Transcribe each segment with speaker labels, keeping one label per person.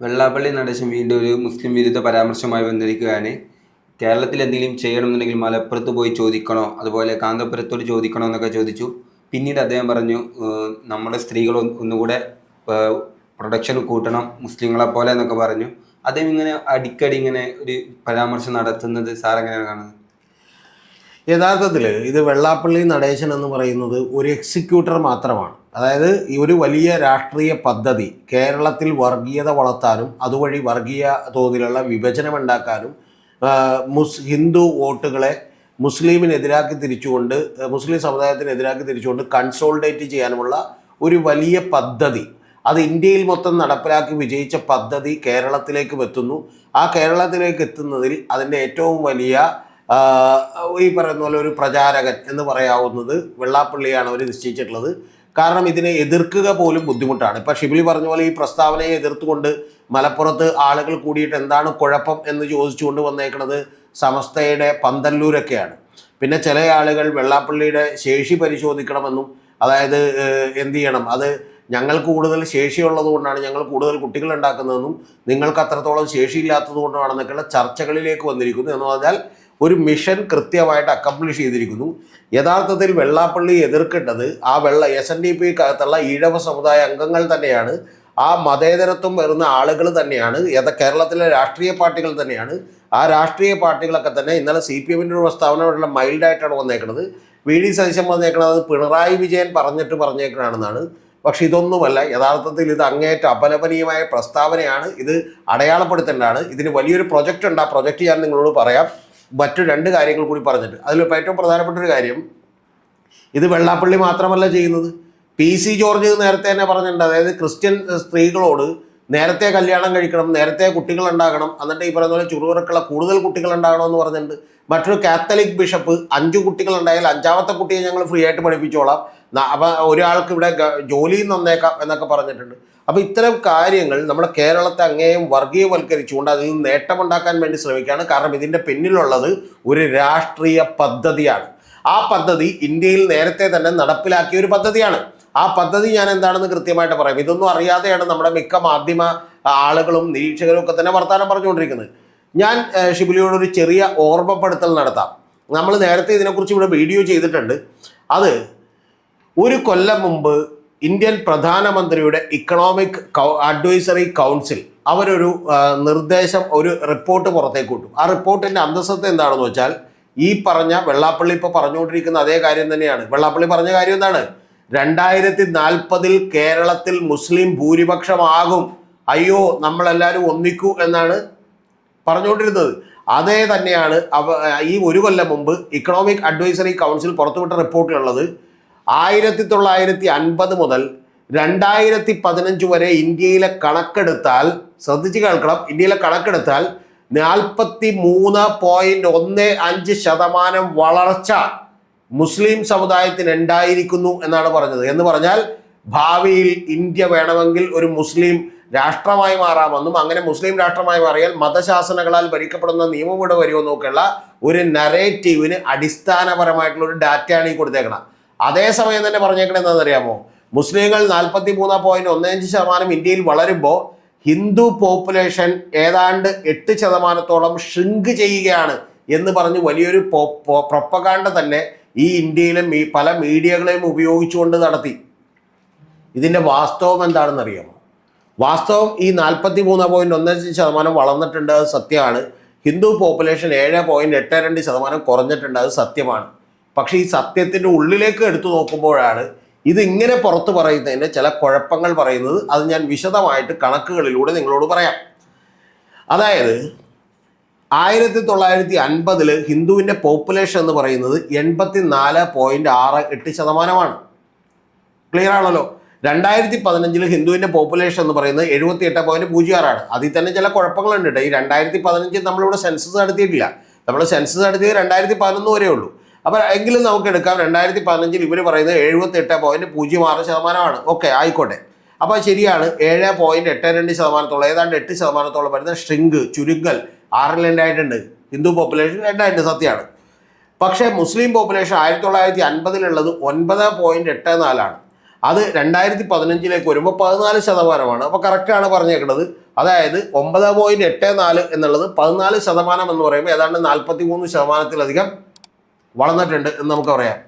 Speaker 1: വെള്ളാപ്പള്ളി നടേശൻ വീണ്ടും ഒരു മുസ്ലിം വിരുദ്ധ പരാമർശമായി വന്നിരിക്കുകയാണ്. കേരളത്തിൽ എന്തെങ്കിലും ചെയ്യണമെന്നുണ്ടെങ്കിൽ മലപ്പുറത്ത് പോയി ചോദിക്കണോ? അതുപോലെ കാന്തപുരത്തോട് ചോദിക്കണോ എന്നൊക്കെ ചോദിച്ചു. പിന്നീട് അദ്ദേഹം പറഞ്ഞു നമ്മുടെ സ്ത്രീകൾ ഒന്നുകൂടെ പ്രൊഡക്ഷൻ കൂട്ടണം മുസ്ലിങ്ങളെ പോലെ എന്നൊക്കെ പറഞ്ഞു. അദ്ദേഹം ഇങ്ങനെ അടിക്കടി ഇങ്ങനെ ഒരു പരാമർശം നടത്തുന്നത് സാർ എങ്ങനെയാണ് കാണുന്നത്?
Speaker 2: യഥാർത്ഥത്തിൽ ഇത് വെള്ളാപ്പള്ളി നടേശൻ എന്ന് പറയുന്നത് ഒരു എക്സിക്യൂട്ടർ മാത്രമാണ്. അതായത് ഈ ഒരു വലിയ രാഷ്ട്രീയ പദ്ധതി കേരളത്തിൽ വർഗീയത വളർത്താനും അതുവഴി വർഗീയ തോതിലുള്ള വിഭജനം ഉണ്ടാക്കാനും മുസ് ഹിന്ദു വോട്ടുകളെ മുസ്ലിമിനെതിരാക്കി തിരിച്ചുകൊണ്ട് മുസ്ലിം സമുദായത്തിനെതിരാക്കി തിരിച്ചുകൊണ്ട് കൺസോൾഡേറ്റ് ചെയ്യാനുമുള്ള ഒരു വലിയ പദ്ധതി. അത് ഇന്ത്യയിൽ മൊത്തം നടപ്പിലാക്കി വിജയിച്ച പദ്ധതി കേരളത്തിലേക്ക് എത്തുന്നു. ആ കേരളത്തിലേക്ക് എത്തുന്നതിൽ അതിന്റെ ഏറ്റവും വലിയ ഈ പറയുന്ന പോലെ ഒരു പ്രചാരകൻ എന്ന് പറയാവുന്നത് വെള്ളാപ്പള്ളിയാണ് അവർ നിശ്ചയിച്ചിട്ടുള്ളത്. കാരണം ഇതിനെ എതിർക്കുക പോലും ബുദ്ധിമുട്ടാണ്. ഇപ്പം ഷിബിലി പറഞ്ഞ പോലെ ഈ പ്രസ്താവനയെ എതിർത്തുകൊണ്ട് മലപ്പുറത്ത് ആളുകൾ കൂടിയിട്ട് എന്താണ് കുഴപ്പം എന്ന് ചോദിച്ചുകൊണ്ട് വന്നേക്കുന്നത് സമസ്തയുടെ പന്തല്ലൂരൊക്കെയാണ്. പിന്നെ ചില ആളുകൾ വെള്ളാപ്പള്ളിയുടെ ശേഷി പരിശോധിക്കണമെന്നും അതായത് എന്ത് ചെയ്യണം? അത് ഞങ്ങൾ കൂടുതൽ ശേഷിയുള്ളത് കൊണ്ടാണ് ഞങ്ങൾ കൂടുതൽ കുട്ടികൾ ഉണ്ടാക്കുന്നതെന്നും നിങ്ങൾക്ക് അത്രത്തോളം ശേഷിയില്ലാത്തത് കൊണ്ടാണെന്നൊക്കെയുള്ള ചർച്ചകളിലേക്ക് വന്നിരിക്കുന്നു എന്ന് പറഞ്ഞാൽ ഒരു മിഷൻ കൃത്യമായിട്ട് അക്കംപ്ലിഷ് ചെയ്തിരിക്കുന്നു. യഥാർത്ഥത്തിൽ വെള്ളാപ്പള്ളി എതിർക്കേണ്ടത് ആ വെള്ള എസ് എൻ ഡി പി കകത്തുള്ള ഈഴവ സമുദായ അംഗങ്ങൾ തന്നെയാണ്. ആ മതേതരത്വം വരുന്ന ആളുകൾ തന്നെയാണ്. യഥ കേരളത്തിലെ രാഷ്ട്രീയ പാർട്ടികൾ തന്നെയാണ്. ആ രാഷ്ട്രീയ പാർട്ടികളൊക്കെ തന്നെ ഇന്നലെ സി പി എമ്മിന്റെ ഒരു പ്രസ്താവന വളരെ മൈൽഡായിട്ടാണ് വന്നേക്കുന്നത് വി. ഡി. സതീശൻ വന്നേക്കുന്നത് അത് പിണറായി വിജയൻ പറഞ്ഞിട്ട് പറഞ്ഞേക്കണമെന്നാണ് പക്ഷെ ഇതൊന്നുമല്ല. യഥാർത്ഥത്തിൽ ഇത് അങ്ങേയറ്റം അപലപനീയമായ പ്രസ്താവനയാണ്. ഇത് അടയാളപ്പെടുത്തേണ്ടതാണ്. ഇതിന് വലിയൊരു പ്രൊജക്റ്റ് ഉണ്ട്. ആ പ്രൊജക്റ്റ് ഞാൻ നിങ്ങളോട് പറയാം. മറ്റു രണ്ട് കാര്യങ്ങൾ കൂടി പറഞ്ഞിട്ട്. അതിൽ ഏറ്റവും പ്രധാനപ്പെട്ട ഒരു കാര്യം ഇത് വെള്ളാപ്പള്ളി മാത്രമല്ല ചെയ്യുന്നത്. പി സി ജോർജ് നേരത്തെ തന്നെ പറഞ്ഞിട്ടുണ്ട്. അതായത് ക്രിസ്ത്യൻ സ്ത്രീകളോട് നേരത്തെ കല്യാണം കഴിക്കണം നേരത്തെ കുട്ടികൾ ഉണ്ടാകണം എന്നിട്ട് ഈ പറയുന്ന പോലെ ചുറുചുറുക്കുള്ള കൂടുതൽ കുട്ടികൾ ഉണ്ടാകണം എന്ന് പറഞ്ഞിട്ടുണ്ട്. മറ്റൊരു കാത്തലിക് ബിഷപ്പ് അഞ്ച് കുട്ടികൾ ഉണ്ടായാൽ അഞ്ചാമത്തെ കുട്ടിയെ ഞങ്ങൾ ഫ്രീ ആയിട്ട് പഠിപ്പിച്ചോളാം. അപ്പം ഒരാൾക്ക് ഇവിടെ ജോലിയും നന്നേക്കാം എന്നൊക്കെ പറഞ്ഞിട്ടുണ്ട്. അപ്പോൾ ഇത്തരം കാര്യങ്ങൾ നമ്മുടെ കേരളത്തെ അങ്ങേയും വർഗീയവൽക്കരിച്ചുകൊണ്ട് അതിൽ നിന്ന് നേട്ടമുണ്ടാക്കാൻ വേണ്ടി ശ്രമിക്കുകയാണ്. കാരണം ഇതിന്റെ പിന്നിലുള്ളത് ഒരു രാഷ്ട്രീയ പദ്ധതിയാണ്. ആ പദ്ധതി ഇന്ത്യയിൽ നേരത്തെ തന്നെ നടപ്പിലാക്കിയ ഒരു പദ്ധതിയാണ്. ആ പദ്ധതി ഞാൻ എന്താണെന്ന് കൃത്യമായിട്ട് പറയാം. ഇതൊന്നും അറിയാതെയാണ് നമ്മുടെ മിക്ക മാധ്യമ ആളുകളും നിരീക്ഷകരും ഒക്കെ തന്നെ വർത്തമാനം പറഞ്ഞുകൊണ്ടിരിക്കുന്നത്. ഞാൻ ഷിബിലിയോടൊരു ചെറിയ ഓർമ്മപ്പെടുത്തൽ നടത്താം. നമ്മൾ നേരത്തെ ഇതിനെക്കുറിച്ച് ഇവിടെ വീഡിയോ ചെയ്തിട്ടുണ്ട്. അത് ഒരു കൊല്ലം മുമ്പ് ഇന്ത്യൻ പ്രധാനമന്ത്രിയുടെ ഇക്കണോമിക് അഡ്വൈസറി കൗൺസിൽ അവരൊരു നിർദ്ദേശം ഒരു റിപ്പോർട്ട് പുറത്തേക്ക് വിട്ടു ആ റിപ്പോർട്ടിന്റെ അന്തസ്സത്ത് എന്താണെന്ന് വെച്ചാൽ ഈ പറഞ്ഞ വെള്ളാപ്പള്ളി ഇപ്പോൾ പറഞ്ഞുകൊണ്ടിരിക്കുന്ന അതേ കാര്യം തന്നെയാണ്. വെള്ളാപ്പള്ളി പറഞ്ഞ കാര്യം എന്താണ്? രണ്ടായിരത്തി നാൽപ്പതിൽ കേരളത്തിൽ മുസ്ലിം ഭൂരിപക്ഷമാകും. അയ്യോ നമ്മളെല്ലാവരും ഒന്നിക്കൂ എന്നാണ് പറഞ്ഞുകൊണ്ടിരുന്നത്. അതേ തന്നെയാണ് അവ ഈ ഒരു കൊല്ലം മുമ്പ് ഇക്കണോമിക് അഡ്വൈസറി കൗൺസിൽ പുറത്തുവിട്ട റിപ്പോർട്ടിലുള്ളത് ആയിരത്തി തൊള്ളായിരത്തി അൻപത് മുതൽ രണ്ടായിരത്തി പതിനഞ്ച് വരെ ഇന്ത്യയിലെ കണക്കെടുത്താൽ ശ്രദ്ധിച്ച് കേൾക്കണം ഇന്ത്യയിലെ കണക്കെടുത്താൽ നാൽപ്പത്തി മൂന്ന് പോയിന്റ് ഒന്ന് അഞ്ച് ശതമാനം വളർച്ച മുസ്ലിം സമുദായത്തിന് ഉണ്ടായിരിക്കുന്നു എന്നാണ് പറഞ്ഞത്. എന്ന് പറഞ്ഞാൽ ഭാവിയിൽ ഇന്ത്യ വേണമെങ്കിൽ ഒരു മുസ്ലിം രാഷ്ട്രമായി മാറാമെന്നും അങ്ങനെ മുസ്ലിം രാഷ്ട്രമായി മാറിയാൽ മതശാസനകളാൽ ഭരിക്കപ്പെടുന്ന നിയമം ഇവിടെ വരുമെന്നൊക്കെയുള്ള ഒരു നരേറ്റീവിന് അടിസ്ഥാനപരമായിട്ടുള്ള ഒരു ഡാറ്റയാണ് ഈ കൊടുത്തേക്കണം അതേസമയം തന്നെ പറഞ്ഞേക്കണത് എന്താണെന്നറിയാമോ? മുസ്ലിങ്ങൾ നാൽപ്പത്തി മൂന്ന് പോയിന്റ് ഒന്നഞ്ച് ശതമാനം ഇന്ത്യയിൽ വളരുമ്പോൾ ഹിന്ദു പോപ്പുലേഷൻ ഏതാണ്ട് എട്ട് ശതമാനത്തോളം ഷ്രിങ്ക് ചെയ്യുകയാണ് എന്ന് പറഞ്ഞ് വലിയൊരു പ്രൊപ്പകാണ്ട തന്നെ ഈ ഇന്ത്യയിലെ ഈ പല മീഡിയകളെയും ഉപയോഗിച്ചുകൊണ്ട് നടത്തി. ഇതിന്റെ വാസ്തവം എന്താണെന്ന് അറിയാമോ വാസ്തവം ഈ നാൽപ്പത്തി മൂന്ന് പോയിന്റ് ഒന്നഞ്ച് ശതമാനം വളർന്നിട്ടുണ്ട് അത് സത്യമാണ്. ഹിന്ദു പോപ്പുലേഷൻ ഏഴ് പോയിന്റ് എട്ട് രണ്ട് ശതമാനം കുറഞ്ഞിട്ടുണ്ട് അത് സത്യമാണ്. പക്ഷേ ഈ സത്യത്തിന്റെ ഉള്ളിലേക്ക് എടുത്തു നോക്കുമ്പോഴാണ് ഇതിങ്ങനെ പുറത്ത് പറയുന്നതിന്റെ ചില കുഴപ്പങ്ങൾ പറയുന്നത്. അത് ഞാൻ വിശദമായിട്ട് കണക്കുകളിലൂടെ നിങ്ങളോട് പറയാം. അതായത് ആയിരത്തി തൊള്ളായിരത്തി അൻപതിൽ ഹിന്ദുവിന്റെ പോപ്പുലേഷൻ എന്ന് പറയുന്നത് എൺപത്തി നാല് പോയിന്റ് ആറ് എട്ട് ശതമാനമാണ്. ക്ലിയർ ആണല്ലോ? രണ്ടായിരത്തി പതിനഞ്ചിൽ ഹിന്ദുവിന്റെ പോപ്പുലേഷൻ എന്ന് പറയുന്നത് എഴുപത്തി എട്ട് പോയിന്റ് പൂജ്യം ആറാണ്. അതിൽ തന്നെ ചില കുഴപ്പങ്ങളുണ്ട്. ഈ രണ്ടായിരത്തി പതിനഞ്ചിൽ നമ്മളിവിടെ സെൻസസ് നടത്തിയിട്ടില്ല. നമ്മൾ സെൻസസ് നടത്തിയത് രണ്ടായിരത്തി പതിനൊന്ന് വരെ ഉള്ളൂ അപ്പോൾ എങ്കിലും നമുക്ക് എടുക്കാം. രണ്ടായിരത്തി പതിനഞ്ചിൽ ഇവർ പറയുന്നത് എഴുപത്തി എട്ട് പോയിന്റ് പൂജ്യം ആറ് ശതമാനമാണ്. ഓക്കെ ആയിക്കോട്ടെ. അപ്പോൾ ശരിയാണ്. ഏഴ് പോയിന്റ് എട്ട് രണ്ട് ശതമാനത്തോളം ഏതാണ്ട് എട്ട് ശതമാനത്തോളം വരുന്ന ഷ്രിങ്ക് ചുരുങ്ങൽ ആറിൽ രണ്ടായിട്ടുണ്ട്. ഹിന്ദു പോപ്പുലേഷൻ രണ്ടായിട്ട് സത്യമാണ്. പക്ഷേ മുസ്ലിം പോപ്പുലേഷൻ ആയിരത്തി തൊള്ളായിരത്തി അൻപതിലുള്ളത് ഒൻപത് പോയിന്റ് എട്ട് നാലാണ്. അത് രണ്ടായിരത്തി പതിനഞ്ചിലേക്ക് വരുമ്പോൾ പതിനാല് ശതമാനമാണ്. അപ്പോൾ കറക്റ്റാണ് പറഞ്ഞേക്കുന്നത് അതായത് ഒമ്പത് പോയിന്റ് എട്ട് നാല് എന്നുള്ളത് പതിനാല് ശതമാനം എന്ന് പറയുമ്പോൾ ഏതാണ്ട് നാൽപ്പത്തി മൂന്ന് ശതമാനത്തിലധികം വളർന്നിട്ടുണ്ട് എന്ന് നമുക്ക് പറയാം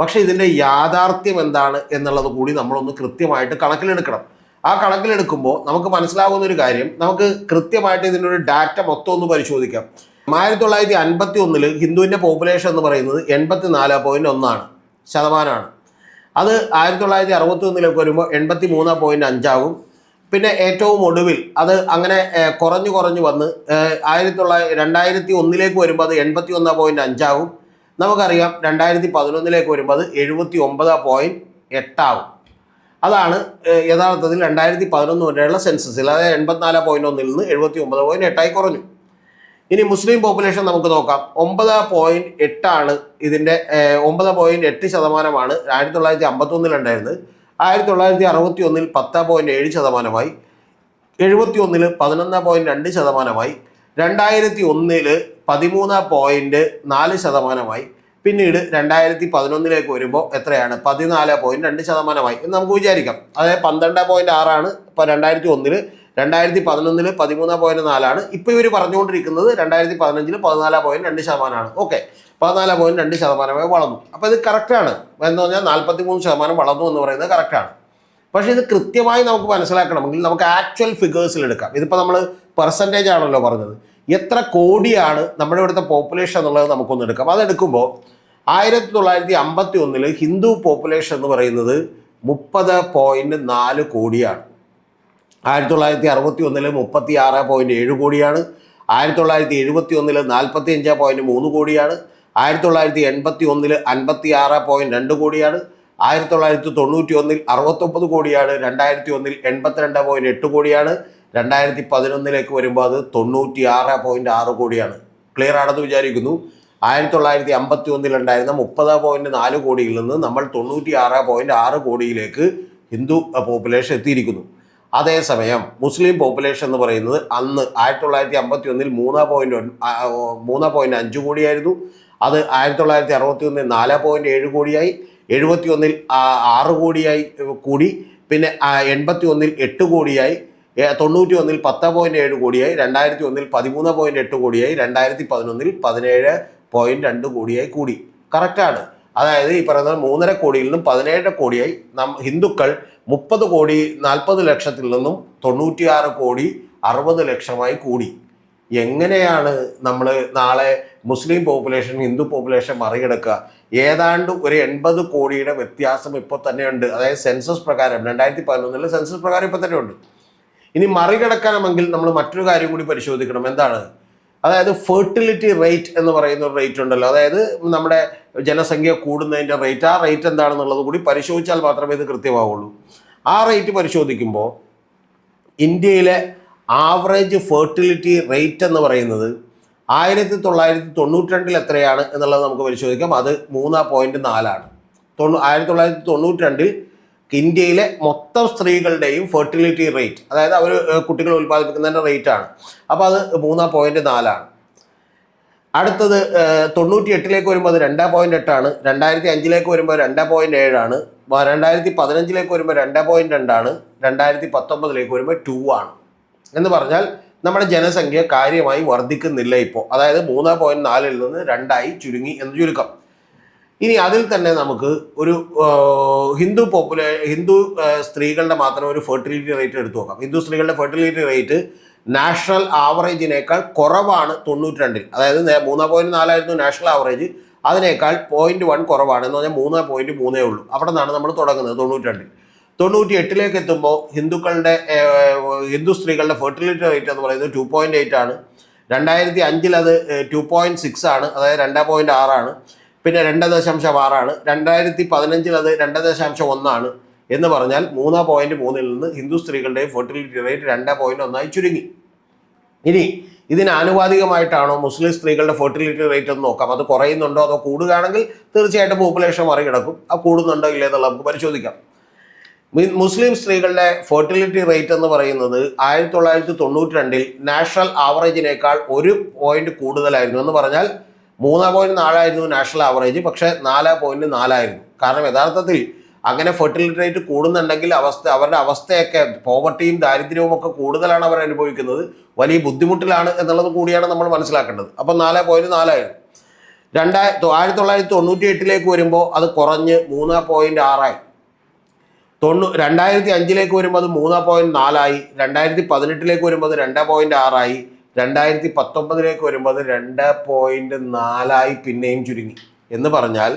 Speaker 2: പക്ഷെ ഇതിന്റെ യാഥാർത്ഥ്യം എന്താണ് എന്നുള്ളത് കൂടി നമ്മളൊന്ന് കൃത്യമായിട്ട് കണക്കിലെടുക്കണം. ആ കണക്കിലെടുക്കുമ്പോൾ നമുക്ക് മനസ്സിലാവുന്ന ഒരു കാര്യം നമുക്ക് കൃത്യമായിട്ട് ഇതിന്റെ ഒരു ഡാറ്റ മൊത്തം ഒന്ന് പരിശോധിക്കാം. ആയിരത്തി തൊള്ളായിരത്തി അൻപത്തി ഒന്നിൽ ഹിന്ദുവിന്റെ പോപ്പുലേഷൻ എന്ന് പറയുന്നത് എൺപത്തി നാല് പോയിന്റ് ഒന്നാണ് ശതമാനമാണ്. അത് ആയിരത്തി തൊള്ളായിരത്തി അറുപത്തി ഒന്നിലേക്ക് വരുമ്പോൾ എൺപത്തി മൂന്ന് പോയിന്റ് അഞ്ചാകും പിന്നെ ഏറ്റവും ഒടുവിൽ അത് അങ്ങനെ കുറഞ്ഞു കുറഞ്ഞു വന്ന് ആയിരത്തി തൊള്ളായിരത്തി രണ്ടായിരത്തി ഒന്നിലേക്ക് വരുമ്പോൾ അത് എൺപത്തി ഒന്ന് പോയിന്റ് അഞ്ചാവും. നമുക്കറിയാം രണ്ടായിരത്തി പതിനൊന്നിലേക്ക് വരുമ്പോൾ അത് എഴുപത്തി ഒമ്പത് പോയിന്റ് എട്ടാവും. അതാണ് യഥാർത്ഥത്തിൽ രണ്ടായിരത്തി പതിനൊന്ന് വരെയുള്ള സെൻസസിൽ അതായത് എൺപത്തിനാല് പോയിന്റ് ഒന്നിൽ നിന്ന് എഴുപത്തി ഒമ്പത് പോയിന്റ് എട്ടായി കുറഞ്ഞു. ഇനി മുസ്ലിം പോപ്പുലേഷൻ നമുക്ക് നോക്കാം. ഒമ്പത് പോയിന്റ് എട്ടാണ് ഇതിന്റെ ഒമ്പത് പോയിന്റ് എട്ട് ശതമാനമാണ് ആയിരത്തി തൊള്ളായിരത്തി അമ്പത്തൊന്നിൽ ഉണ്ടായിരുന്നത്. ആയിരത്തി തൊള്ളായിരത്തി അറുപത്തി ഒന്നിൽ പത്ത് പോയിന്റ് ഏഴ് ശതമാനമായി. എഴുപത്തി ഒന്നിൽ പതിനൊന്ന് പോയിന്റ് രണ്ട് ശതമാനമായി. രണ്ടായിരത്തി ഒന്നിൽ പതിമൂന്ന് പോയിന്റ് നാല് ശതമാനമായി. പിന്നീട് രണ്ടായിരത്തി പതിനൊന്നിലേക്ക് വരുമ്പോൾ എത്രയാണ്? പതിനാല് പോയിന്റ് രണ്ട് ശതമാനമായി എന്ന് നമുക്ക് വിചാരിക്കാം. അതായത് പന്ത്രണ്ട് പോയിന്റ് ആറാണ് ഇപ്പോൾ രണ്ടായിരത്തി ഒന്നിൽ രണ്ടായിരത്തി പതിനൊന്നിൽ പതിമൂന്ന് പോയിന്റ് നാലാണ്. ഇപ്പോൾ ഇവർ പറഞ്ഞുകൊണ്ടിരിക്കുന്നത് രണ്ടായിരത്തി പതിനഞ്ചിൽ പതിനാല് പോയിന്റ് രണ്ട് ശതമാനമാണ്. ഓക്കെ. പതിനാല് പോയിന്റ് രണ്ട് ശതമാനമായി വളർന്നു. അപ്പോൾ ഇത് കറക്റ്റാണ് എന്ന് പറഞ്ഞാൽ നാൽപ്പത്തി മൂന്ന് ശതമാനം വളർന്നു എന്ന് പറയുന്നത് കറക്റ്റാണ് പക്ഷേ ഇത് കൃത്യമായി നമുക്ക് മനസ്സിലാക്കണമെങ്കിൽ നമുക്ക് ആക്ച്വൽ ഫിഗേഴ്സിൽ എടുക്കാം. ഇതിപ്പോൾ നമ്മൾ പെർസെന്റേജ് ആണല്ലോ പറഞ്ഞത്. എത്ര കോടിയാണ് നമ്മുടെ ഇവിടുത്തെ പോപ്പുലേഷൻ എന്നുള്ളത് നമുക്കൊന്ന് എടുക്കാം. അതെടുക്കുമ്പോൾ ആയിരത്തി തൊള്ളായിരത്തി അമ്പത്തി ഒന്നിൽ ഹിന്ദു പോപ്പുലേഷൻ എന്ന് പറയുന്നത് മുപ്പത് പോയിന്റ് നാല് കോടിയാണ്. ആയിരത്തി തൊള്ളായിരത്തി അറുപത്തി ഒന്നിൽ മുപ്പത്തി ആറ് പോയിന്റ് ഏഴ് കോടിയാണ്. ആയിരത്തി തൊള്ളായിരത്തി എഴുപത്തി ഒന്നിൽ നാൽപ്പത്തി അഞ്ച് പോയിന്റ് മൂന്ന് കോടിയാണ്. ആയിരത്തി തൊള്ളായിരത്തി എൺപത്തി ഒന്നിൽ അൻപത്തി ആറ് പോയിന്റ് രണ്ട് കോടിയാണ്. ആയിരത്തി തൊള്ളായിരത്തി തൊണ്ണൂറ്റി ഒന്നിൽ അറുപത്തൊമ്പത് കോടിയാണ്. രണ്ടായിരത്തി ഒന്നിൽ എൺപത്തിരണ്ട് പോയിന്റ് എട്ട് കോടിയാണ്. രണ്ടായിരത്തി പതിനൊന്നിലേക്ക് വരുമ്പോൾ അത് തൊണ്ണൂറ്റി ആറ് പോയിന്റ് ആറ് കോടിയാണ്. ക്ലിയർ ആണെന്ന് വിചാരിക്കുന്നു. ആയിരത്തി തൊള്ളായിരത്തി അമ്പത്തി ഒന്നിലുണ്ടായിരുന്ന മുപ്പത് പോയിന്റ് നാല് കോടിയിൽ നിന്ന് നമ്മൾ തൊണ്ണൂറ്റി ആറ് പോയിന്റ് ആറ് കോടിയിലേക്ക് ഹിന്ദു പോപ്പുലേഷൻ എത്തിയിരിക്കുന്നു. അതേസമയം മുസ്ലിം പോപ്പുലേഷൻ എന്ന് പറയുന്നത് അന്ന് ആയിരത്തി തൊള്ളായിരത്തി അമ്പത്തി ഒന്നിൽ മൂന്ന് പോയിന്റ് മൂന്ന് പോയിന്റ് അഞ്ച് കോടിയായിരുന്നു. അത് ആയിരത്തി തൊള്ളായിരത്തി അറുപത്തി ഒന്നിൽ നാല് പോയിന്റ് ഏഴ് കോടിയായി. എഴുപത്തി ഒന്നിൽ ആറ് കോടിയായി കൂടി. പിന്നെ എൺപത്തി ഒന്നിൽ എട്ട് കോടിയായി. തൊണ്ണൂറ്റി ഒന്നിൽ പത്ത് പോയിന്റ് ഏഴ് കോടിയായി രണ്ടായിരത്തി ഒന്നിൽ പതിമൂന്ന് പോയിന്റ് എട്ട് കോടിയായി രണ്ടായിരത്തി പതിനൊന്നിൽ പതിനേഴ് പോയിന്റ് രണ്ട് കോടിയായി കൂടി. കറക്റ്റാണ് അതായത് ഈ പറയുന്ന മൂന്നര കോടിയിൽ നിന്നും പതിനേഴ് കോടിയായി നം ഹിന്ദുക്കൾ മുപ്പത് കോടി നാൽപ്പത് ലക്ഷത്തിൽ നിന്നും തൊണ്ണൂറ്റിയാറ് കോടി അറുപത് ലക്ഷമായി കൂടി. എങ്ങനെയാണ് നമ്മൾ നാളെ മുസ്ലിം പോപ്പുലേഷൻ ഹിന്ദു പോപ്പുലേഷൻ മറികടക്കുക? ഏതാണ്ട് ഒരു എൺപത് കോടിയുടെ വ്യത്യാസം ഇപ്പോൾ തന്നെയുണ്ട്. അതായത് സെൻസസ് പ്രകാരം രണ്ടായിരത്തി പതിനൊന്നിലെ സെൻസസ് പ്രകാരം ഇപ്പോൾ തന്നെ ഉണ്ട് ഇനി മറികടക്കണമെങ്കിൽ നമ്മൾ മറ്റൊരു കാര്യം കൂടി പരിശോധിക്കണം. എന്താണ്? അതായത് ഫെർട്ടിലിറ്റി റേറ്റ് എന്ന് പറയുന്ന ഒരു റേറ്റ് ഉണ്ടല്ലോ. അതായത് നമ്മുടെ ജനസംഖ്യ കൂടുന്നതിന്റെ റേറ്റ് ആ റേറ്റ് എന്താണെന്നുള്ളത് കൂടി പരിശോധിച്ചാൽ മാത്രമേ ഇത് കൃത്യമാവുള്ളൂ. ആ റേറ്റ് പരിശോധിക്കുമ്പോൾ ഇന്ത്യയിലെ ആവറേജ് ഫെർട്ടിലിറ്റി റേറ്റ് എന്ന് പറയുന്നത് ആയിരത്തി തൊള്ളായിരത്തി തൊണ്ണൂറ്റി രണ്ടിൽ എത്രയാണ് എന്നുള്ളത് നമുക്ക് പരിശോധിക്കാം. അത് മൂന്ന് പോയിന്റ് നാലാണ്. തൊണ്ണൂ ആയിരത്തി തൊള്ളായിരത്തി തൊണ്ണൂറ്റി രണ്ടിൽ ഇന്ത്യയിലെ മൊത്തം സ്ത്രീകളുടെയും ഫെർട്ടിലിറ്റി റേറ്റ് അതായത് അവർ കുട്ടികൾ ഉൽപ്പാദിപ്പിക്കുന്നതിന്റെ റേറ്റ് ആണ്. അപ്പോൾ അത് മൂന്ന് പോയിന്റ് നാലാണ്. അടുത്തത് തൊണ്ണൂറ്റി എട്ടിലേക്ക് വരുമ്പോൾ അത് രണ്ട് പോയിന്റ് എട്ടാണ്. രണ്ടായിരത്തി അഞ്ചിലേക്ക് വരുമ്പോൾ രണ്ട് പോയിന്റ് ഏഴാണ്. രണ്ടായിരത്തി പതിനഞ്ചിലേക്ക് വരുമ്പോൾ രണ്ട് പോയിന്റ് രണ്ടാണ്. രണ്ടായിരത്തി പത്തൊമ്പതിലേക്ക് വരുമ്പോൾ ടു ആണ്. എന്ന് പറഞ്ഞാൽ നമ്മുടെ ജനസംഖ്യ കാര്യമായി വർദ്ധിക്കുന്നില്ല ഇപ്പോൾ അതായത് മൂന്ന് പോയിന്റ് നാലിൽ നിന്ന് രണ്ടായി ചുരുങ്ങി എന്ന് ചുരുക്കം. ഇനി അതിൽ തന്നെ നമുക്ക് ഒരു ഹിന്ദു പോപ്പുലേ ഹിന്ദു സ്ത്രീകളുടെ മാത്രം ഒരു ഫെർട്ടിലിറ്റി റേറ്റ് എടുത്തു നോക്കാം. ഹിന്ദു സ്ത്രീകളുടെ ഫെർട്ടിലിറ്റി റേറ്റ് നാഷണൽ ആവറേജിനേക്കാൾ കുറവാണ് തൊണ്ണൂറ്റി രണ്ടിൽ അതായത് മൂന്ന് പോയിന്റ് നാലായിരുന്നു നാഷണൽ ആവറേജ് അതിനേക്കാൾ പോയിന്റ് വൺ കുറവാണ്. എന്ന് പറഞ്ഞാൽ മൂന്ന് പോയിന്റ് മൂന്നേ ഉള്ളൂ. അവിടെ നിന്നാണ് നമ്മൾ തുടങ്ങുന്നത് തൊണ്ണൂറ്റി രണ്ടിൽ തൊണ്ണൂറ്റി എട്ടിലേക്ക് എത്തുമ്പോൾ ഹിന്ദുക്കളുടെ ഹിന്ദു സ്ത്രീകളുടെ ഫെർട്ടിലിറ്റി റേറ്റ് എന്ന് പറയുന്നത് ടു പോയിന്റ് എയ്റ്റ് ആണ്. രണ്ടായിരത്തി അഞ്ചിൽ അത് ടു പോയിന്റ് സിക്സ് ആണ്. അതായത് രണ്ട് പോയിന്റ് ആറാണ്. പിന്നെ രണ്ട് ദശാംശം ആറാണ്. രണ്ടായിരത്തി പതിനഞ്ചിൽ അത് രണ്ട് ദശാംശം ഒന്നാണ് എന്ന് പറഞ്ഞാൽ മൂന്ന് പോയിന്റ് മൂന്നിൽ നിന്ന് ഹിന്ദു സ്ത്രീകളുടെ ഫെർട്ടിലിറ്റി റേറ്റ് രണ്ട് പോയിന്റ് ഒന്നായി ചുരുങ്ങി. ഇനി ഇതിന് ആനുപാതികമായിട്ടാണോ മുസ്ലിം സ്ത്രീകളുടെ ഫെർട്ടിലിറ്റി റേറ്റ് എന്ന് നോക്കാം. അത് കുറയുന്നുണ്ടോ അതോ കൂടുകയാണെങ്കിൽ തീർച്ചയായിട്ടും പോപ്പുലേഷൻ മറികടക്കും. ആ കൂടുന്നുണ്ടോ ഇല്ലേ എന്നുള്ളത് നമുക്ക് പരിശോധിക്കാം. മുസ്ലിം സ്ത്രീകളുടെ ഫെർട്ടിലിറ്റി റേറ്റ് എന്ന് പറയുന്നത് ആയിരത്തി തൊള്ളായിരത്തി തൊണ്ണൂറ്റി രണ്ടിൽ നാഷണൽ ആവറേജിനേക്കാൾ ഒരു പോയിന്റ് കൂടുതലായിരുന്നു എന്ന് പറഞ്ഞാൽ മൂന്ന് പോയിന്റ് നാലായിരുന്നു നാഷണൽ ആവറേജ് പക്ഷേ നാല് പോയിന്റ് നാലായിരുന്നു. കാരണം യഥാർത്ഥത്തിൽ അങ്ങനെ ഫെർട്ടിലിറ്റി റേറ്റ് കൂടുന്നുണ്ടെങ്കിൽ അവസ്ഥ അവരുടെ അവസ്ഥയൊക്കെ പോവർട്ടിയും ദാരിദ്ര്യവും ഒക്കെ കൂടുതലാണ് അവർ അനുഭവിക്കുന്നത്. വലിയ ബുദ്ധിമുട്ടിലാണ് എന്നുള്ളത് കൂടിയാണ് നമ്മൾ മനസ്സിലാക്കേണ്ടത്. അപ്പം നാല് പോയിന്റ് നാലായിരുന്നു. രണ്ടായിരത്തി ആയിരത്തി തൊള്ളായിരത്തി തൊണ്ണൂറ്റി എട്ടിലേക്ക് വരുമ്പോൾ അത് കുറഞ്ഞ് മൂന്ന് പോയിന്റ് ആറായി. തൊണ്ണൂ രണ്ടായിരത്തി അഞ്ചിലേക്ക് വരുമ്പോൾ അത് മൂന്ന് പോയിന്റ് നാലായി. രണ്ടായിരത്തി പതിനെട്ടിലേക്ക് വരുമ്പോൾ അത് രണ്ട് പോയിന്റ് ആറായി. രണ്ടായിരത്തി പത്തൊമ്പതിലേക്ക് വരുമ്പോൾ അത് രണ്ട് പോയിന്റ് നാലായി പിന്നെയും ചുരുങ്ങി. എന്ന് പറഞ്ഞാൽ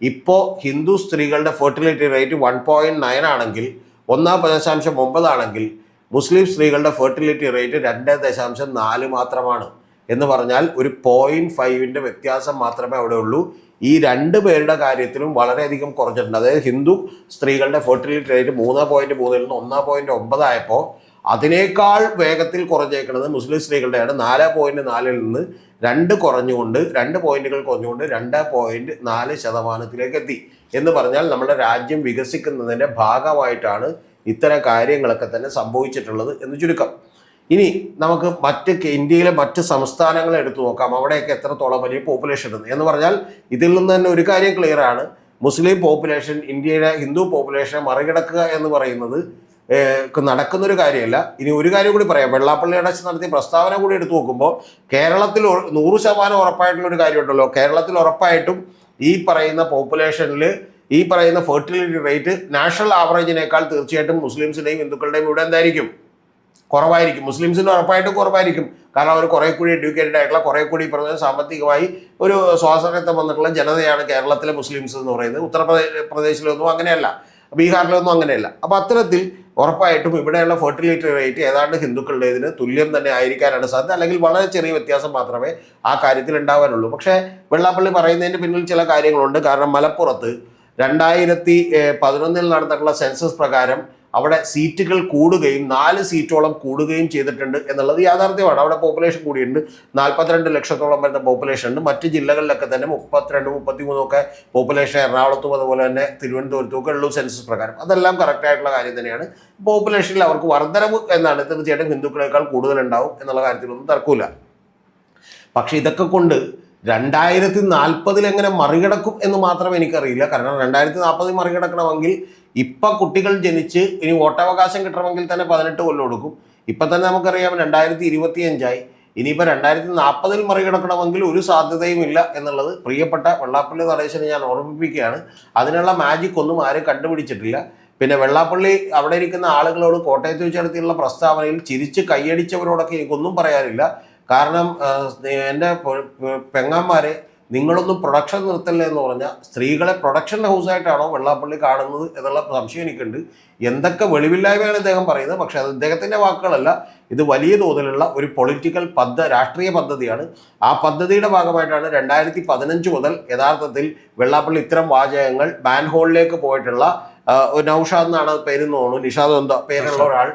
Speaker 2: ഇപ്പോൾ ഹിന്ദു സ്ത്രീകളുടെ fertility rate one point nine ആണെങ്കിൽ ഒന്നാം ദശാംശം ഒമ്പതാണെങ്കിൽ മുസ്ലിം സ്ത്രീകളുടെ ഫെർട്ടിലിറ്റി റേറ്റ് രണ്ട് ദശാംശം നാല് മാത്രമാണ്. എന്ന് പറഞ്ഞാൽ ഒരു പോയിന്റ് ഫൈവിന്റെ വ്യത്യാസം മാത്രമേ അവിടെ ഉള്ളൂ. ഈ രണ്ട് പേരുടെ കാര്യത്തിലും വളരെയധികം കുറഞ്ഞിട്ടുണ്ട് അതായത് ഹിന്ദു സ്ത്രീകളുടെ ഫെർട്ടിലിറ്റി റേറ്റ് മൂന്ന് പോയിന്റ് മൂന്നിൽ നിന്ന് ഒന്ന് പോയിന്റ് ഒമ്പതായപ്പോൾ അതിനേക്കാൾ വേഗത്തിൽ കുറഞ്ഞേക്കുന്നത് മുസ്ലിം സ്ത്രീകളുടെയാണ്. നാല് പോയിന്റ് നാലിൽ നിന്ന് രണ്ട് കുറഞ്ഞുകൊണ്ട് രണ്ട് പോയിന്റുകൾ കുറഞ്ഞുകൊണ്ട് രണ്ട് പോയിന്റ് നാല് ശതമാനത്തിലേക്ക് എത്തി എന്ന് പറഞ്ഞാൽ നമ്മുടെ രാജ്യം വികസിക്കുന്നതിന്റെ ഭാഗമായിട്ടാണ് ഇത്തരം കാര്യങ്ങളൊക്കെ തന്നെ സംഭവിച്ചിട്ടുള്ളത് എന്ന് ചുരുക്കം. ഇനി നമുക്ക് മറ്റ് ഇന്ത്യയിലെ മറ്റ് സംസ്ഥാനങ്ങളെ എടുത്തു നോക്കാം. അവിടെയൊക്കെ എത്രത്തോളം വലിയ പോപ്പുലേഷൻ ഉണ്ട്? എന്ന് പറഞ്ഞാൽ ഇതിൽ നിന്ന് തന്നെ ഒരു കാര്യം ക്ലിയർ ആണ്. മുസ്ലിം പോപ്പുലേഷൻ ഇന്ത്യയുടെ ഹിന്ദു പോപ്പുലേഷനെ മറികടക്കുക എന്ന് പറയുന്നത് ഏഹ്, ക്ക് നടക്കുന്നൊരു കാര്യമല്ല. ഇനി ഒരു കാര്യം കൂടി പറയാം. വെള്ളാപ്പള്ളി അടച്ച് നടത്തിയ പ്രസ്താവന കൂടി എടുത്തു നോക്കുമ്പോൾ കേരളത്തിൽ നൂറ് ശതമാനം ഉറപ്പായിട്ടുള്ള ഒരു കാര്യമുണ്ടല്ലോ. കേരളത്തിൽ ഉറപ്പായിട്ടും ഈ പറയുന്ന പോപ്പുലേഷനിൽ ഈ പറയുന്ന ഫെർട്ടിലിറ്റി റേറ്റ് നാഷണൽ ആവറേജിനേക്കാൾ തീർച്ചയായിട്ടും മുസ്ലിംസിന്റെയും ഹിന്ദുക്കളുടെയും ഇവിടെ എന്തായിരിക്കും? കുറവായിരിക്കും. മുസ്ലിംസിന് ഉറപ്പായിട്ടും കുറവായിരിക്കും. കാരണം അവർ കുറേ കൂടി എഡ്യൂക്കേറ്റഡ് ആയിട്ടുള്ള കുറേ കൂടി പറഞ്ഞ സാമ്പത്തികമായി ഒരു സ്വാശ്രയത്വം വന്നിട്ടുള്ള ജനതയാണ് കേരളത്തിലെ മുസ്ലിംസ് എന്ന് പറയുന്നത്. ഉത്തർപ്രദേശ് പ്രദേശിലൊന്നും അങ്ങനെയല്ല. ബീഹാറിലൊന്നും അങ്ങനെയല്ല. അപ്പോൾ അത്തരത്തിൽ ഉറപ്പായിട്ടും ഇവിടെയുള്ള ഫെർട്ടിലിറ്റി റേറ്റ് ഏതാണ്ട് ഹിന്ദുക്കളുടേതിന് തുല്യം തന്നെ ആയിരിക്കാനാണ് സാധ്യത. അല്ലെങ്കിൽ വളരെ ചെറിയ വ്യത്യാസം മാത്രമേ ആ കാര്യത്തിൽ ഉണ്ടാവാനുള്ളൂ. പക്ഷേ വെള്ളാപ്പള്ളി പറയുന്നതിന് പിന്നിൽ ചില കാര്യങ്ങളുണ്ട്. കാരണം മലപ്പുറത്ത് രണ്ടായിരത്തി പതിനൊന്നിൽ നടന്നിട്ടുള്ള സെൻസസ് പ്രകാരം അവിടെ സീറ്റുകൾ കൂടുകയും നാല് സീറ്റോളം കൂടുകയും ചെയ്തിട്ടുണ്ട് എന്നുള്ളത് യാഥാർത്ഥ്യമാണ്. അവിടെ പോപ്പുലേഷൻ കൂടിയിട്ടുണ്ട് നാൽപ്പത്തിരണ്ട് ലക്ഷത്തോളം വരുന്ന പോപ്പുലേഷൻ ഉണ്ട്. മറ്റ് ജില്ലകളിലൊക്കെ തന്നെ മുപ്പത്തിരണ്ട് മുപ്പത്തിമൂന്നും ഒക്കെ പോപ്പുലേഷൻ എറണാകുളത്തും അതുപോലെ തന്നെ തിരുവനന്തപുരത്തും ഒക്കെ ഉള്ളൂ സെൻസസ് പ്രകാരം. അതെല്ലാം കറക്റ്റ് ആയിട്ടുള്ള കാര്യം തന്നെയാണ്. പോപ്പുലേഷനിൽ അവർക്ക് വർധനവ് എന്നാണ് തീർച്ചയായിട്ടും ഹിന്ദുക്കളേക്കാൾ കൂടുതലുണ്ടാവും എന്നുള്ള കാര്യത്തിലൊന്നും തർക്കമില്ല. പക്ഷേ ഇതൊക്കെ കൊണ്ട് രണ്ടായിരത്തി നാൽപ്പതിൽ എങ്ങനെ മറികടക്കും എന്ന് മാത്രം എനിക്കറിയില്ല. കാരണം രണ്ടായിരത്തി നാൽപ്പതിൽ മറികടക്കണമെങ്കിൽ ഇപ്പം കുട്ടികൾ ജനിച്ച് ഇനി വോട്ടവകാശം കിട്ടണമെങ്കിൽ തന്നെ പതിനെട്ട് കൊല്ലം എടുക്കും. ഇപ്പം തന്നെ നമുക്കറിയാം രണ്ടായിരത്തി ഇരുപത്തി അഞ്ചായി ഇനിയിപ്പോൾ രണ്ടായിരത്തി നാൽപ്പതിൽ മറികടക്കണമെങ്കിൽ ഒരു സാധ്യതയും ഇല്ല എന്നുള്ളത് പ്രിയപ്പെട്ട വെള്ളാപ്പള്ളി നടേശനെ ഞാൻ ഓർമ്മിപ്പിക്കുകയാണ്. അതിനുള്ള മാജിക് ഒന്നും ആരും കണ്ടുപിടിച്ചിട്ടില്ല. പിന്നെ വെള്ളാപ്പള്ളി അവിടെ ഇരിക്കുന്ന ആളുകളോട് കോട്ടയത്ത് വെച്ച് നടത്തിയുള്ള പ്രസ്താവനയിൽ ചിരിച്ച് കൈയടിച്ചവരോടൊക്കെ എനിക്കൊന്നും പറയാനില്ല. കാരണം എന്റെ പെങ്ങന്മാരെ നിങ്ങളൊന്നും പ്രൊഡക്ഷൻ നിർത്തല്ലേ എന്ന് പറഞ്ഞാൽ സ്ത്രീകളെ പ്രൊഡക്ഷൻ ഹൗസായിട്ടാണോ വെള്ളാപ്പള്ളി കാണുന്നത് എന്നുള്ള സംശയം എനിക്കുണ്ട്. എന്തൊക്കെ വെളിവില്ലായ്മയാണ് ഇദ്ദേഹം പറയുന്നത്? പക്ഷേ അത് ഇദ്ദേഹത്തിന്റെ വാക്കുകളല്ല. ഇത് വലിയ തോതിലുള്ള ഒരു പൊളിറ്റിക്കൽ പദ്ധ രാഷ്ട്രീയ പദ്ധതിയാണ്. ആ പദ്ധതിയുടെ ഭാഗമായിട്ടാണ് രണ്ടായിരത്തി പതിനഞ്ച് മുതൽ യഥാർത്ഥത്തിൽ വെള്ളാപ്പള്ളി ഇത്തരം വാചകങ്ങൾ ബാൻഹോളിലേക്ക് പോയിട്ടുള്ള നൌഷാദ് എന്നാണ് പേര് തോന്നുന്നു. നിഷാദ് എന്തോ പേരുള്ള ഒരാൾ.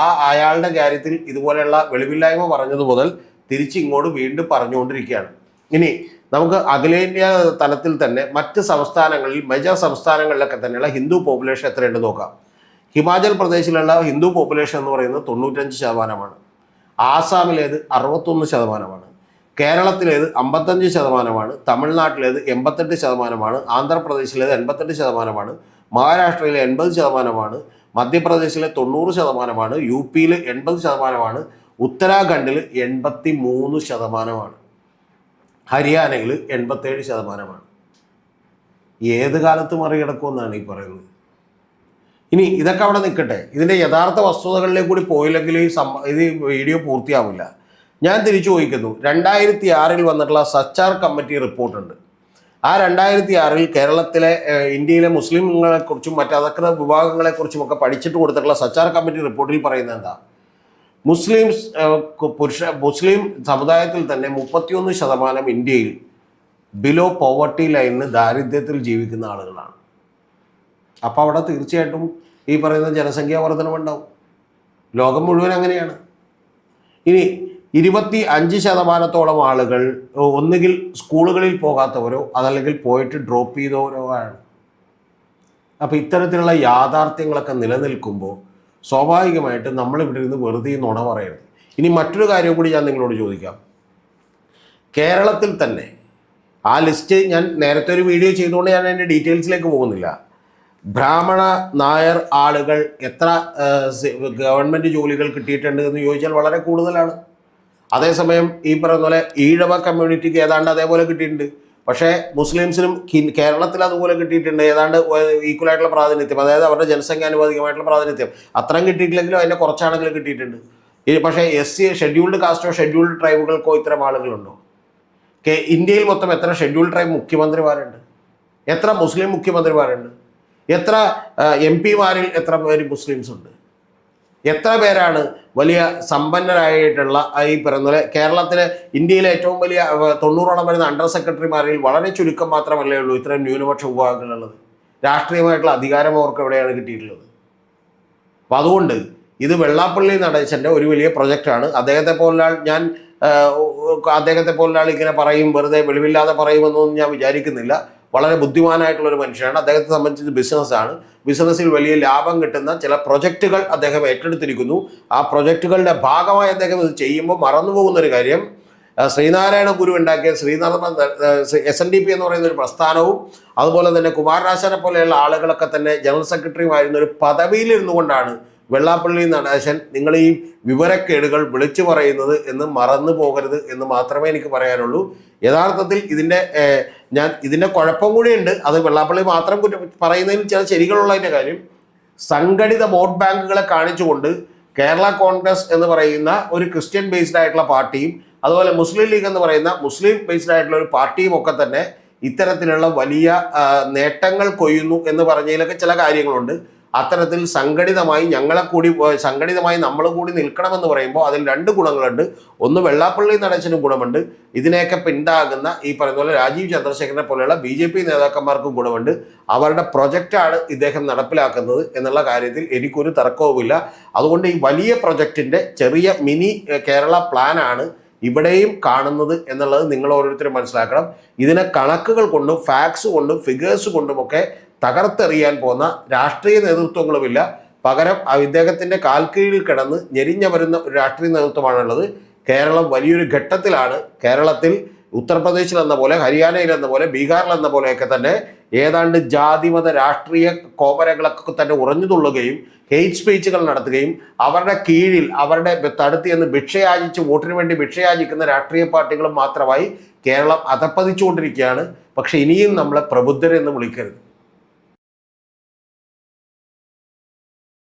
Speaker 2: ആ അയാളുടെ കാര്യത്തിൽ ഇതുപോലെയുള്ള വെളിവില്ലായ്മ പറഞ്ഞത് മുതൽ തിരിച്ചിങ്ങോട്ട് വീണ്ടും പറഞ്ഞുകൊണ്ടിരിക്കുകയാണ്. ഇനി നമുക്ക് അഖിലേന്ത്യാ തലത്തിൽ തന്നെ മറ്റ് സംസ്ഥാനങ്ങളിൽ മെജർ സംസ്ഥാനങ്ങളിലൊക്കെ തന്നെയുള്ള ഹിന്ദു പോപ്പുലേഷൻ എത്രയുണ്ട് നോക്കാം. ഹിമാചൽ പ്രദേശിലുള്ള ഹിന്ദു പോപ്പുലേഷൻ എന്ന് പറയുന്നത് തൊണ്ണൂറ്റഞ്ച് ശതമാനമാണ്. ആസാമിലേത് അറുപത്തൊന്ന് ശതമാനമാണ്. കേരളത്തിലേത് അമ്പത്തഞ്ച് ശതമാനമാണ്. തമിഴ്നാട്ടിലേത് എൺപത്തെട്ട് ശതമാനമാണ്. ആന്ധ്രാപ്രദേശിലേത് എൺപത്തെട്ട് ശതമാനമാണ്. മഹാരാഷ്ട്രയിലെ എൺപത് ശതമാനമാണ്. മധ്യപ്രദേശിലെ തൊണ്ണൂറ് ശതമാനമാണ്. യു പിയിൽ എൺപത് ശതമാനമാണ്. ഉത്തരാഖണ്ഡിൽ എൺപത്തി മൂന്ന് ശതമാനമാണ്. ഹരിയാനയിൽ എൺപത്തേഴ് ശതമാനമാണ്. ഏത് കാലത്ത് മറികടക്കുമെന്നാണ് ഈ പറയുന്നത്. ഇനി ഇതൊക്കെ അവിടെ നിൽക്കട്ടെ. ഇതിന്റെ യഥാർത്ഥ വസ്തുതകളിലേക്ക് കൂടി പോയില്ലെങ്കിൽ ഈ സം ഇത് വീഡിയോ പൂർത്തിയാവില്ല. ഞാൻ തിരിച്ചു ചോദിക്കുന്നു. രണ്ടായിരത്തി ആറിൽ വന്നിട്ടുള്ള സച്ചാർ കമ്മിറ്റി റിപ്പോർട്ടുണ്ട്. ആ രണ്ടായിരത്തി ആറിൽ കേരളത്തിലെ ഇന്ത്യയിലെ മുസ്ലിങ്ങളെക്കുറിച്ചും മറ്റ് അധകൃത വിഭാഗങ്ങളെക്കുറിച്ചും ഒക്കെ പഠിച്ചിട്ട് കൊടുത്തിട്ടുള്ള സച്ചാർ കമ്മിറ്റി റിപ്പോർട്ടിൽ പറയുന്നത് എന്താ? കു- പുരുഷ മുസ്ലിം സമുദായത്തിൽ തന്നെ മുപ്പത്തിയൊന്ന് ശതമാനം ഇന്ത്യയിൽ ബിലോ പോവർട്ടി ലൈനിന് ദാരിദ്ര്യത്തിൽ ജീവിക്കുന്ന ആളുകളാണ്. അപ്പോൾ അവിടെ തീർച്ചയായിട്ടും ഈ പറയുന്ന ജനസംഖ്യാ വർധനമുണ്ടാവും ലോകം മുഴുവൻ അങ്ങനെയാണ്. ഇനി ഇരുപത്തി അഞ്ച് ശതമാനത്തോളം ആളുകൾ ഒന്നുകിൽ സ്കൂളുകളിൽ പോകാത്തവരോ അതല്ലെങ്കിൽ പോയിട്ട് ഡ്രോപ്പ് ചെയ്തവരോ ആണ്. അപ്പോൾ ഇത്തരത്തിലുള്ള യാഥാർത്ഥ്യങ്ങളൊക്കെ നിലനിൽക്കുമ്പോൾ സ്വാഭാവികമായിട്ടും നമ്മൾ ഇവിടെ ഇരുന്ന് വെറുതെ നുണ പറയരുത്. ഇനി മറ്റൊരു കാര്യം കൂടി ഞാൻ നിങ്ങളോട് ചോദിക്കാം. കേരളത്തിൽ തന്നെ ആ ലിസ്റ്റ് ഞാൻ നേരത്തെ ഒരു വീഡിയോ ചെയ്തുകൊണ്ട് ഞാൻ അതിന്റെ ഡീറ്റെയിൽസിലേക്ക് പോകുന്നില്ല. ബ്രാഹ്മണ നായർ ആളുകൾ എത്ര ഗവൺമെന്റ് ജോലികൾ കിട്ടിയിട്ടുണ്ട് എന്ന് ചോദിച്ചാൽ വളരെ കൂടുതലാണ്. അതേസമയം ഈ പറയുന്ന പോലെ ഈഴവ കമ്മ്യൂണിറ്റിക്ക് ഏതാണ്ട് അതേപോലെ കിട്ടിയിട്ടുണ്ട്. പക്ഷേ മുസ്ലിംസിനും കേരളത്തിൽ അതുപോലെ കിട്ടിയിട്ടുണ്ട്. ഏതാണ്ട് ഈക്വലായിട്ടുള്ള പ്രാതിനിധ്യം. അതായത് അവരുടെ ജനസംഖ്യാനുപാതികമായിട്ടുള്ള പ്രാതിനിധ്യം. അത്രയും കിട്ടിയിട്ടില്ലെങ്കിലും അതിന്റെ കുറച്ചാണെങ്കിലും കിട്ടിയിട്ടുണ്ട്. പക്ഷേ എസ് സി ഷെഡ്യൂൾഡ് കാസ്റ്റോ ഷെഡ്യൂൾഡ് ട്രൈബുകൾക്കോ ഇത്തരം ആളുകളുണ്ടോ? കെ ഇന്ത്യയിൽ മൊത്തം എത്ര ഷെഡ്യൂൾഡ് ട്രൈബ് മുഖ്യമന്ത്രിമാരുണ്ട്? എത്ര മുസ്ലിം മുഖ്യമന്ത്രിമാരുണ്ട്? എത്ര എം പിമാരിൽ എത്ര പേര് മുസ്ലിംസ് ഉണ്ട് എത്ര പേരാണ് വലിയ സമ്പന്നരായിട്ടുള്ള ഈ പറയുന്ന കേരളത്തിലെ ഇന്ത്യയിലെ ഏറ്റവും വലിയ തൊണ്ണൂറോളം വരുന്ന അണ്ടർ സെക്രട്ടറിമാരിൽ വളരെ ചുരുക്കം മാത്രമല്ലേ ഉള്ളൂ ഇത്രയും ന്യൂനപക്ഷ വിഭാഗങ്ങളുള്ളത് രാഷ്ട്രീയമായിട്ടുള്ള അധികാരം അവർക്ക് എവിടെയാണ് കിട്ടിയിട്ടുള്ളത്? അപ്പം അതുകൊണ്ട് ഇത് വെള്ളാപ്പള്ളി നടേശന്റെ ഒരു വലിയ പ്രൊജക്റ്റാണ്. അദ്ദേഹത്തെ പോലൊരാൾ ഞാൻ അദ്ദേഹത്തെ പോലൊരാൾ ഇങ്ങനെ പറയും വെറുതെ വെളിവില്ലാതെ പറയുമെന്നൊന്നും ഞാൻ വിചാരിക്കുന്നില്ല. വളരെ ബുദ്ധിമാനായിട്ടുള്ള ഒരു മനുഷ്യനാണ്. അദ്ദേഹത്തെ സംബന്ധിച്ച് ബിസിനസ്സാണ് ബിസിനസ്സിൽ വലിയ ലാഭം കിട്ടുന്ന ചില പ്രൊജക്റ്റുകൾ അദ്ദേഹം ഏറ്റെടുത്തിരിക്കുന്നു. ആ പ്രൊജക്റ്റുകളുടെ ഭാഗമായി അദ്ദേഹം ഇത് ചെയ്യുമ്പോൾ മറന്നുപോകുന്നൊരു കാര്യം ശ്രീനാരായണ ഗുരു ഉണ്ടാക്കിയ Sree Narayana S N D P എന്ന് പറയുന്ന ഒരു പ്രസ്ഥാനവും അതുപോലെ തന്നെ കുമാരനാശനെ പോലെയുള്ള ആളുകളൊക്കെ തന്നെ ജനറൽ സെക്രട്ടറിയുമായിരുന്ന ഒരു പദവിയിലിരുന്നു കൊണ്ടാണ് വെള്ളാപ്പള്ളി നടേശൻ നിങ്ങൾ ഈ വിവരക്കേടുകൾ വിളിച്ചു പറയുന്നത് എന്ന് മറന്നു പോകരുത് എന്ന് മാത്രമേ എനിക്ക് പറയാനുള്ളൂ. യഥാർത്ഥത്തിൽ ഇതിന്റെ ഞാൻ ഇതിന്റെ കുഴപ്പം കൂടിയുണ്ട്. അത് വെള്ളാപ്പള്ളി മാത്രം കുറ്റം പറയുന്നതിൽ ചില ശരികളുള്ളതിന്റെ കാര്യം. സംഘടിത വോട്ട് ബാങ്കുകളെ കാണിച്ചുകൊണ്ട് കേരള കോൺഗ്രസ് എന്ന് പറയുന്ന ഒരു ക്രിസ്ത്യൻ ബേസ്ഡ് ആയിട്ടുള്ള പാർട്ടിയും അതുപോലെ മുസ്ലിം ലീഗ് എന്ന് പറയുന്ന മുസ്ലിം ബേസ്ഡ് ആയിട്ടുള്ള ഒരു പാർട്ടിയും ഒക്കെ തന്നെ ഇത്തരത്തിലുള്ള വലിയ നേട്ടങ്ങൾ കൊയ്യുന്നു എന്ന് പറഞ്ഞതിലൊക്കെ ചില കാര്യങ്ങളുണ്ട്. അത്തരത്തിൽ സംഘടിതമായി ഞങ്ങളെ കൂടി സംഘടിതമായി നമ്മൾ കൂടി നിൽക്കണമെന്ന് പറയുമ്പോൾ അതിൽ രണ്ട് ഗുണങ്ങളുണ്ട്. ഒന്ന് വെള്ളാപ്പള്ളി നടേശനും ഗുണമുണ്ട്. ഇതിനെയൊക്കെ പിന്താകുന്ന ഈ പറയുന്ന പോലെ രാജീവ് ചന്ദ്രശേഖരനെ പോലെയുള്ള ബി ജെ പി നേതാക്കന്മാർക്കും ഗുണമുണ്ട്. അവരുടെ പ്രൊജക്റ്റാണ് ഇദ്ദേഹം നടപ്പിലാക്കുന്നത് എന്നുള്ള കാര്യത്തിൽ എനിക്കൊരു തർക്കവുമില്ല. അതുകൊണ്ട് ഈ വലിയ പ്രൊജക്റ്റിന്റെ ചെറിയ മിനി കേരള പ്ലാനാണ് ഇവിടെയും കാണുന്നത് എന്നുള്ളത് നിങ്ങൾ ഓരോരുത്തരും മനസ്സിലാക്കണം. ഇതിനെ കണക്കുകൾ കൊണ്ടും ഫാക്സ് കൊണ്ടും ഫിഗേഴ്സ് കൊണ്ടുമൊക്കെ തകർത്തെറിയാൻ പോകുന്ന രാഷ്ട്രീയ നേതൃത്വങ്ങളുമില്ല. പകരം ഇദ്ദേഹത്തിന്റെ കാൽക്കീഴിൽ കിടന്ന് ഞെരിഞ്ഞ വരുന്ന ഒരു രാഷ്ട്രീയ നേതൃത്വമാണുള്ളത്. കേരളം വലിയൊരു ഘട്ടത്തിലാണ്. കേരളത്തിൽ ഉത്തർപ്രദേശിൽ എന്ന പോലെ ഹരിയാനയിൽ എന്ന പോലെ ബീഹാറിൽ എന്ന പോലെയൊക്കെ തന്നെ ഏതാണ്ട് ജാതിമത രാഷ്ട്രീയ കോമരങ്ങളൊക്കെ തന്നെ ഉറഞ്ഞു തുള്ളുകയും ഹെയ്റ്റ് സ്പീച്ചുകൾ നടത്തുകയും അവരുടെ കീഴിൽ അവരുടെ തടുത്തി എന്ന് ഭിക്ഷയാചിച്ച് വോട്ടിന് വേണ്ടി ഭിക്ഷയാചിക്കുന്ന രാഷ്ട്രീയ പാർട്ടികളും മാത്രമായി കേരളം അധപ്പതിച്ചുകൊണ്ടിരിക്കുകയാണ് പക്ഷെ ഇനിയും നമ്മളെ പ്രബുദ്ധരെന്ന് വിളിക്കരുത്.